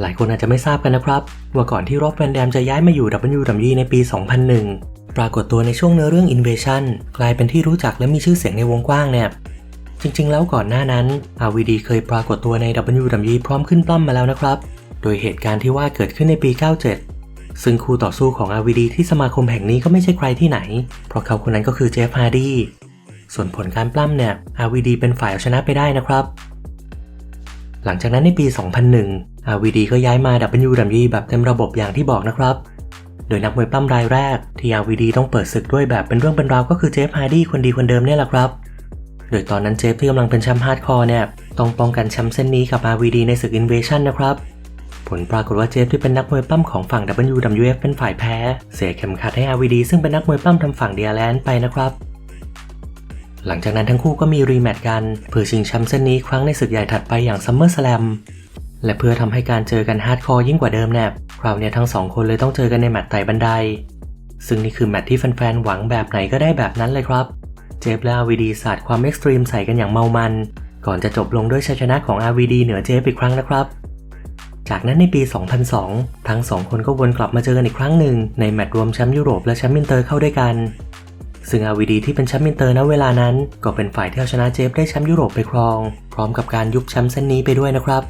หลายคนอาจจะไม่ทราบกันนะครับ ว่าก่อนที่ร็อบแวนแดมจะย้ายมาอยู่ WWE ในปี 2001 ปรากฏตัวในช่วงเนื้อเรื่อง Invasion กลายเป็นที่รู้จักและมีชื่อเสียงในวงกว้างเนี่ยจริงๆ แล้วก่อนหน้านั้น RVD เคยปรากฏตัวใน WWE พร้อมขึ้นปล้ำมาแล้วนะครับ โดยเหตุการณ์ที่ว่าเกิดขึ้นในปี 97 ซึ่งคู่ต่อสู้ของ RVD ที่สมาคมแห่งนี้ก็ไม่ใช่ใครที่ไหน เพราะเขาคนนั้นก็คือเจฟฮาร์ดีส่วนผลการปล้ำเนี่ย RVD เป็นฝ่ายเอาชนะไปได้นะครับ หลังจากนั้นในปี 2001 RVD ก็ย้ายมา WWE แบบเต็มระบบอย่างที่บอกนะครับ โดยนักมวยปล้ำรายแรกที่ RVD ต้องเปิดศึกด้วยแบบเป็นเรื่องเป็นราวก็คือเจฟฮาร์ดี้คนดีคนเดิมเนี่ยแหละครับ โดยตอนนั้นเจฟที่กำลังเป็นแชมป์ฮาร์ดคอร์เนี่ยต้องป้องกันแชมป์เส้นนี้กับ RVD ในศึก Invasion นะครับผลปรากฏว่าเจฟที่เป็นนักมวยปล้ำของฝั่ง WWF เป็นฝ่ายแพ้ เสียเข็มขัดให้ RVD ซึ่งเป็นนักมวยปล้ำทำฝั่งเดียแลนด์ไปนะครับ หลังจากนั้นทั้งคู่ก็มีรีแมตช์กัน เพื่อชิงแชมป์เส้นนี้ครั้งในศึกใหญ่ถัดไปอย่าง SummerSlam และเพื่อทำให้การเจอกันฮาร์ดคอร์ยิ่งกว่าเดิมเนี่ยคราวนี้ทั้งสองคนเลยต้องเจอกันในแมตช์ไต่บันได ซึ่งนี่คือแมตช์ที่แฟนๆหวังแบบไหนก็ได้แบบนั้นเลยครับ เจฟและ RVD สาดความเอ็กซ์ตรีมใส่กันอย่างเมามัน ก่อนจะจบลงด้วยชัยชนะของ RVD เหนือเจฟอีกครั้งนะครับ จากนั้นในปี 2002 ทั้งสองคนก็วนกลับมาเจอกันอีกครั้งหนึ่งในแมตช์รวมแชมป์ยุโรปและแชมป์อินเตอร์เข้าด้วยกัน ซึ่งอาวีดีที่เป็นแชมป์อินเตอร์ณเวลานั้น ก็เป็นฝ่ายที่เอาชนะเจฟได้แชมป์ยุโรปไปครอง พร้อมกับการยุบแชมป์เส้นนี้ไปด้วยนะครับ